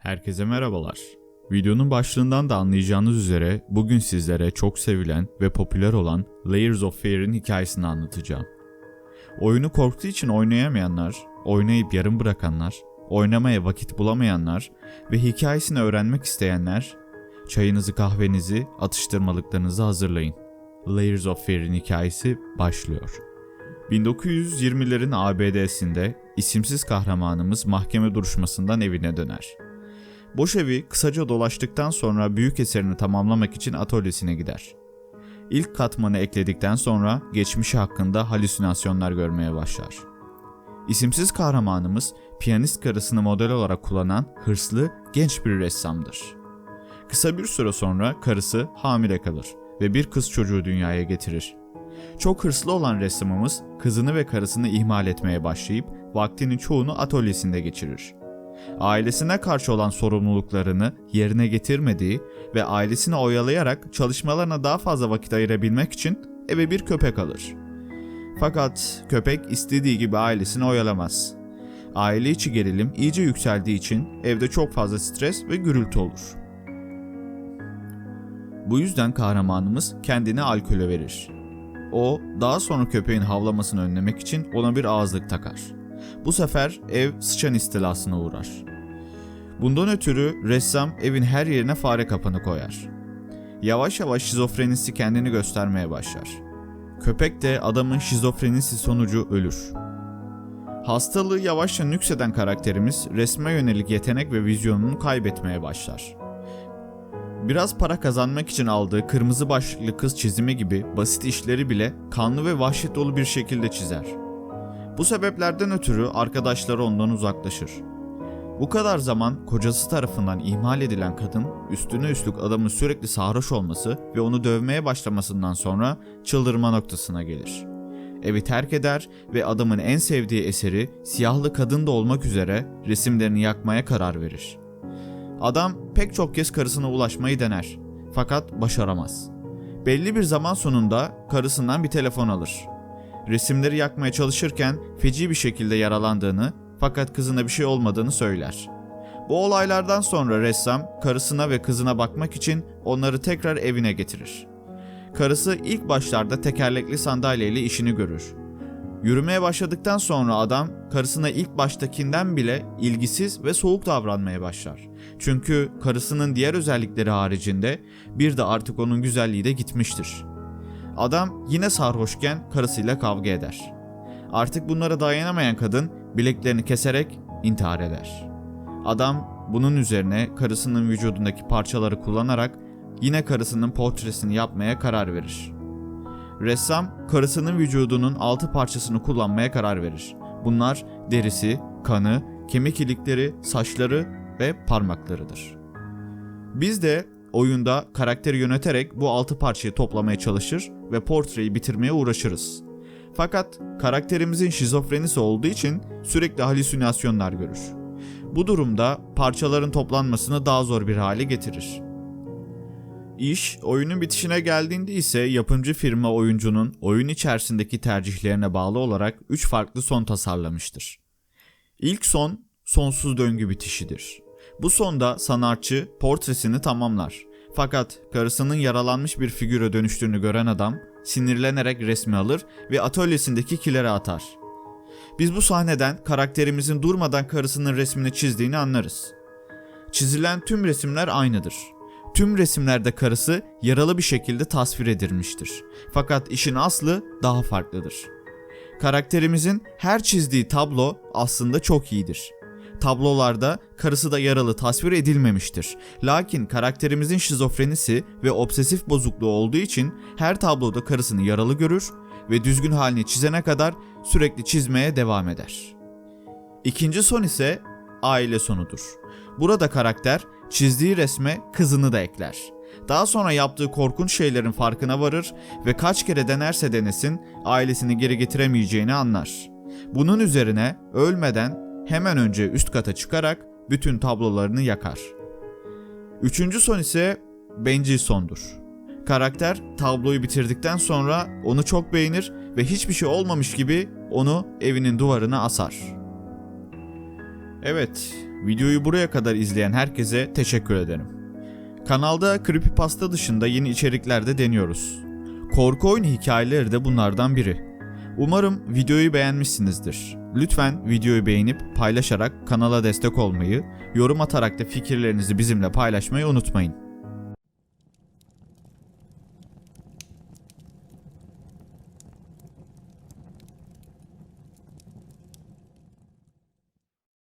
Herkese merhabalar. Videonun başlığından da anlayacağınız üzere bugün sizlere çok sevilen ve popüler olan Layers of Fear'in hikayesini anlatacağım. Oyunu korktuğu için oynayamayanlar, oynayıp yarım bırakanlar, oynamaya vakit bulamayanlar ve hikayesini öğrenmek isteyenler çayınızı kahvenizi, atıştırmalıklarınızı hazırlayın. Layers of Fear'in hikayesi başlıyor. 1920'lerin ABD'sinde isimsiz kahramanımız mahkeme duruşmasından evine döner. Boş evi kısaca dolaştıktan sonra büyük eserini tamamlamak için atölyesine gider. İlk katmanı ekledikten sonra geçmişi hakkında halüsinasyonlar görmeye başlar. İsimsiz kahramanımız piyanist karısını model olarak kullanan hırslı genç bir ressamdır. Kısa bir süre sonra karısı hamile kalır ve bir kız çocuğu dünyaya getirir. Çok hırslı olan ressamımız kızını ve karısını ihmal etmeye başlayıp vaktinin çoğunu atölyesinde geçirir. Ailesine karşı olan sorumluluklarını yerine getirmediği ve ailesini oyalayarak çalışmalarına daha fazla vakit ayırabilmek için eve bir köpek alır. Fakat köpek istediği gibi ailesini oyalamaz. Aile içi gerilim iyice yükseldiği için evde çok fazla stres ve gürültü olur. Bu yüzden kahramanımız kendini alkole verir. O daha sonra köpeğin havlamasını önlemek için ona bir ağızlık takar. Bu sefer ev sıçan istilasına uğrar. Bundan ötürü ressam evin her yerine fare kapanı koyar. Yavaş yavaş şizofrenisi kendini göstermeye başlar. Köpek de adamın şizofrenisi sonucu ölür. Hastalığı yavaşça nükseden karakterimiz resme yönelik yetenek ve vizyonunu kaybetmeye başlar. Biraz para kazanmak için aldığı kırmızı başlıklı kız çizimi gibi basit işleri bile kanlı ve vahşet dolu bir şekilde çizer. Bu sebeplerden ötürü arkadaşları ondan uzaklaşır. Bu kadar zaman kocası tarafından ihmal edilen kadın üstüne üstlük adamın sürekli sarhoş olması ve onu dövmeye başlamasından sonra çıldırma noktasına gelir. Evi terk eder ve adamın en sevdiği eseri siyahlı kadın da olmak üzere resimlerini yakmaya karar verir. Adam pek çok kez karısına ulaşmayı dener fakat başaramaz. Belli bir zaman sonunda karısından bir telefon alır. Resimleri yakmaya çalışırken feci bir şekilde yaralandığını fakat kızına bir şey olmadığını söyler. Bu olaylardan sonra ressam karısına ve kızına bakmak için onları tekrar evine getirir. Karısı ilk başlarda tekerlekli sandalyeyle işini görür. Yürümeye başladıktan sonra adam karısına ilk baştakinden bile ilgisiz ve soğuk davranmaya başlar. Çünkü karısının diğer özellikleri haricinde bir de artık onun güzelliği de gitmiştir. Adam yine sarhoşken karısıyla kavga eder. Artık bunlara dayanamayan kadın bileklerini keserek intihar eder. Adam bunun üzerine karısının vücudundaki parçaları kullanarak yine karısının portresini yapmaya karar verir. Ressam karısının vücudunun altı parçasını kullanmaya karar verir. Bunlar derisi, kanı, kemik ilikleri, saçları ve parmaklarıdır. Biz de oyunda karakteri yöneterek bu altı parçayı toplamaya çalışır ve portreyi bitirmeye uğraşırız. Fakat karakterimizin şizofrenisi olduğu için sürekli halüsinasyonlar görür. Bu durumda parçaların toplanmasını daha zor bir hale getirir. İş oyunun bitişine geldiğinde ise yapımcı firma oyuncunun oyun içerisindeki tercihlerine bağlı olarak 3 farklı son tasarlamıştır. İlk son sonsuz döngü bitişidir. Bu sonda sanatçı portresini tamamlar. Fakat karısının yaralanmış bir figüre dönüştüğünü gören adam sinirlenerek resmi alır ve atölyesindeki kilere atar. Biz bu sahneden karakterimizin durmadan karısının resmini çizdiğini anlarız. Çizilen tüm resimler aynıdır. Tüm resimlerde karısı yaralı bir şekilde tasvir edilmiştir. Fakat işin aslı daha farklıdır. Karakterimizin her çizdiği tablo aslında çok iyidir. Tablolarda karısı da yaralı tasvir edilmemiştir. Lakin karakterimizin şizofrenisi ve obsesif bozukluğu olduğu için her tabloda karısını yaralı görür ve düzgün halini çizene kadar sürekli çizmeye devam eder. İkinci son ise aile sonudur. Burada karakter çizdiği resme kızını da ekler. Daha sonra yaptığı korkunç şeylerin farkına varır ve kaç kere denerse denesin ailesini geri getiremeyeceğini anlar. Bunun üzerine ölmeden hemen önce üst kata çıkarak bütün tablolarını yakar. Üçüncü son ise bencil sondur. Karakter tabloyu bitirdikten sonra onu çok beğenir ve hiçbir şey olmamış gibi onu evinin duvarına asar. Evet, videoyu buraya kadar izleyen herkese teşekkür ederim. Kanalda Creepypasta dışında yeni içerikler de deniyoruz. Korku oyunu hikayeleri de bunlardan biri. Umarım videoyu beğenmişsinizdir. Lütfen videoyu beğenip paylaşarak kanala destek olmayı, yorum atarak da fikirlerinizi bizimle paylaşmayı unutmayın.